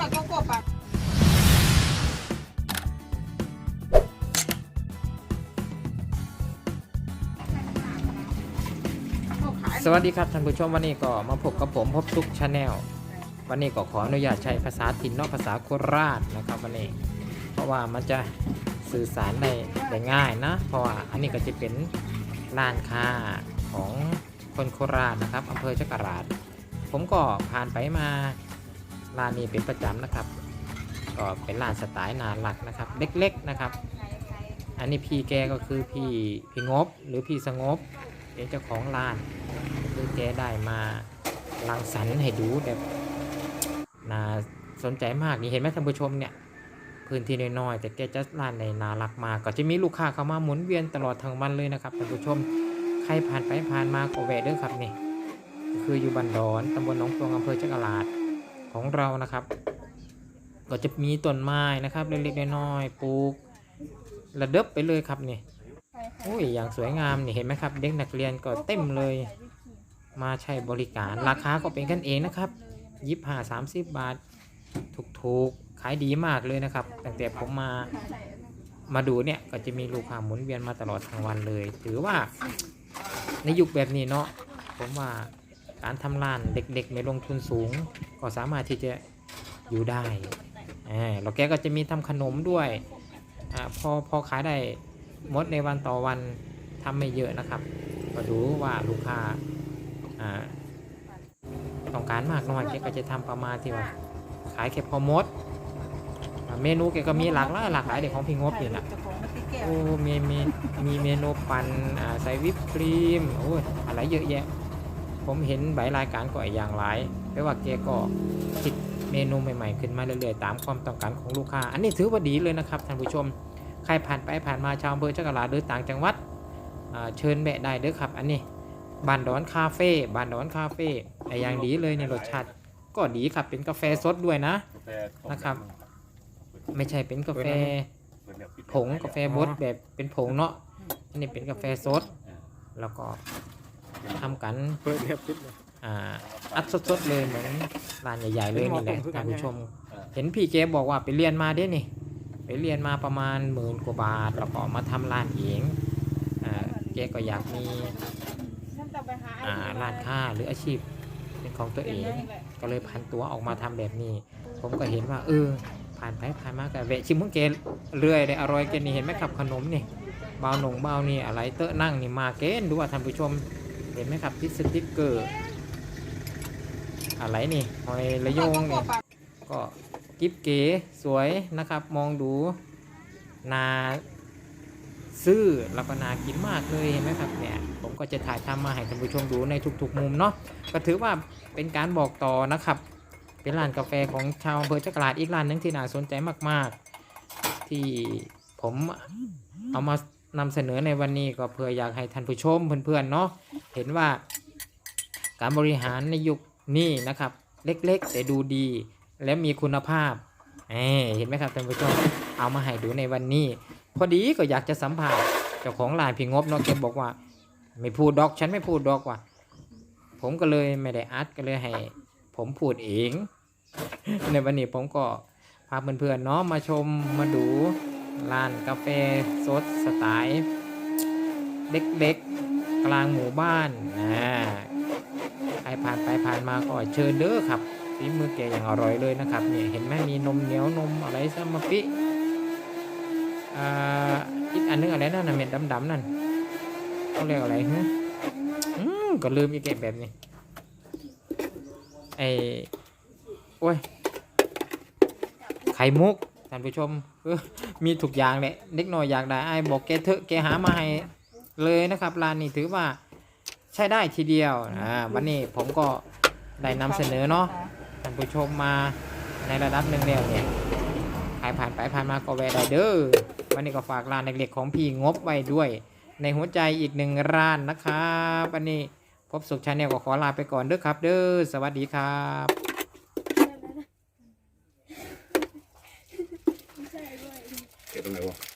ผัดข้าวกะสวัสดีครับท่านผู้ชมวันนี้ก็มาพบกับผมพบทุกชาแนลวันนี้ก็ขออนุญาตใช้ภาษาถิ่นนอกภาษาโคราชนะครับวันนี้ เพราะว่ามันจะสื่อสารได้ได้ง่ายนะ เพราะว่าอันนี้ก็จะเป็นร้านค้าของคนโคราชนะครับอำเภอจักราชผมก็ผ่านไปมา ร้านนี้เป็นประจำนะครับ ก็เป็นร้านสไตล์นาหลักนะครับ เล็กๆนะครับ อันนี้พี่แกก็คือพี่พี่งบหรือพี่สงบเป็นเจ้าของร้านคือแกได้มาลังสรรให้ดูแบบน่าสนใจมากนี่เห็นไหมท่านผู้ชมเนี่ยพื้นที่น้อยๆแต่แกจะร้านในนารักมากก็จะมีลูกค้าเข้ามาหมุนเวียนตลอดทั้งวันเลยนะครับท่านผู้ชมใครผ่านไปผ่านมาก็แวะเด้อครับนี่คืออยู่บันดอนตำบลหนองตวงอำเภอจักราช ของเรานะครับ ก็จะมีต้นไม้นะครับเล็กๆน้อยๆปลูกระเดิบไปเลยครับนี่โอ้ยอย่างสวยงามนี่เห็นไหมครับ เด็กนักเรียนก็เต็มเลย มาใช้บริการราคาก็เป็นกันเองนะครับยิบห้าสามสิบบาท ถูกๆ ขายดีมากเลยนะครับ ตั้งแต่ผมมามาดูเนี่ยก็จะมีลูกค้าหมุนเวียนมาตลอดทั้งวันเลย ถือว่าในยุคแบบนี้เนาะผมว่า การทำร้านเด็กๆไม่ลงทุนสูง ก็สามารถที่จะอยู่ได้อ่าแล้วแกก็จะมีทำขนมด้วยอาพอพอขายได้หมดในวันต่อวันทำไม่เยอะนะครับ ก็ดูว่าลูกค้าอ่าต้องการมากน้อยแกก็จะทำประมาณที่ว่าขายแค่พอหมด เมนูแกก็มีหลากหลายหลากหลายเด็กของพี่งบนี่แหละโอ้มีมีมีเมนูปั่นอ่าใส่วิปครีมโอ้ยอะไรเยอะแยะ ผมเห็นใบรายการก็อย่างหลายแปลว่าแกก็คิดเมนูใหม่ๆขึ้นมาเรื่อยๆตามความต้องการของลูกค้า อันนี้ถือว่าดีเลยนะครับท่านผู้ชม ใครผ่านไปผ่านมาชาวอำเภอจักราหรือต่างจังหวัดเชิญแวะได้เด้อครับ อันนี้บานดอนคาเฟ่บานดอนคาเฟ่แต่อย่างดีเลยในรสชาติก็ดีครับเป็นกาแฟสดด้วยนะนะครับ ไม่ใช่เป็นกาแฟผงกาแฟบดแบบเป็นผงเนาะอันนี้เป็นกาแฟสด แล้วก็ ทำกันเปิดเรียบปิดเลยอ่าอัดสดๆเลยเหมือนร้านใหญ่ๆเลยนี่แหละเป็นหม้อต้มคือกันท่านผู้ชมเออเห็นพี่เจบอกว่าไปเรียนมาเด้นี่ไปเรียนมาประมาณหมื่นกว่าบาทแล้วก็มาทำร้านเองอ่าเจก็อยากมีอ่าร้านค้าหรืออาชีพเป็นของตัวเอง ก็เลยพันตัวออกมาทำแบบนี้ ผมก็เห็นว่าเออผ่านไปผ่านมาก็แวะชิมของเกเรื่อยเลยอร่อยเกนี่เห็นไหมครับขนมนี่เบาหนงเบานี่อะไรเตอะนั่งนี่มาเกนดูว่าท่านผู้ชม เห็นไหมครับที่สติ๊กเกอร์ อะไรนี่หอยระโยงนี่ก็กิ๊บเก๋สวยนะครับ มองดูนาซื่อแล้วก็นากินมากเลยเห็นไหมครับเนี่ยผมก็จะถ่ายทำมาให้ท่านผู้ชมดูในทุกๆมุมเนาะก็ถือว่าเป็นการบอกต่อนะครับ เป็นร้านกาแฟของชาวอำเภอจักราดอีกร้านหนึงที่น่าสนใจมาก ๆ ที่ผมเอามานำเสนอในวันนี้ก็เพื่ออยากให้ท่านผู้ชมเพื่อนๆเนาะ เห็นว่าการบริหารในยุคนี้นะครับ เล็กๆ แต่ดูดีและมีคุณภาพเเห็นไหมครับท่านผู้ชมเอามาให้ดูในวันนี้ พอดีก็อยากจะสัมภาษณ์เจ้าของร้านพี่งบเนาะแกบอกว่า ไม่พูดดอกฉันไม่พูดดอกว่ะผมก็เลยไม่ได้อัดก็เลยให้ ผมพูดเอง ในวันนี้ผมก็พาเพื่อนๆเนาะมาชมมาดูร้านกาแฟสดสไตล์เล็กๆ กลางหมู่บ้านอ่าใครผ่านไปผ่านมาก็เชิญเด้อครับฝีมือแกอย่างอร่อยเลยนะครับเนี่ยเห็นไหมมีนมเหนียวนมอะไรซัมมะปิอ่าอีกอันนึงอะไรนั่นน่ะเม็ดดำๆนั่นเขาเรียกอะไรฮะอืมก็ลืมอีกแกแบบนี้ไอ้โอ้ยไข่มุกท่านผู้ชมมีทุกอย่างแหละเด็กน้อยอยากได้ไอ้บอกแกเถอะแกหามาให้ เลยนะครับร้านนี้ถือว่าใช้ได้ทีเดียวอ่าวันนี้ผมก็ได้นำเสนอเนาะท่านผู้ชมมาในระดับหนึ่งแล้วเนี่ยใครผ่านไปผ่านมาก็แวะได้เด้อวันนี้ก็ฝากร้านเล็กๆของพี่งบไว้ด้วย ในหัวใจอีกหนึ่งร้านนะครับวันนี้พบสุขชาแนลก็ขอลาไปก่อนเด้อครับ เด้อสวัสดีครับเก็บตรงไหนวะ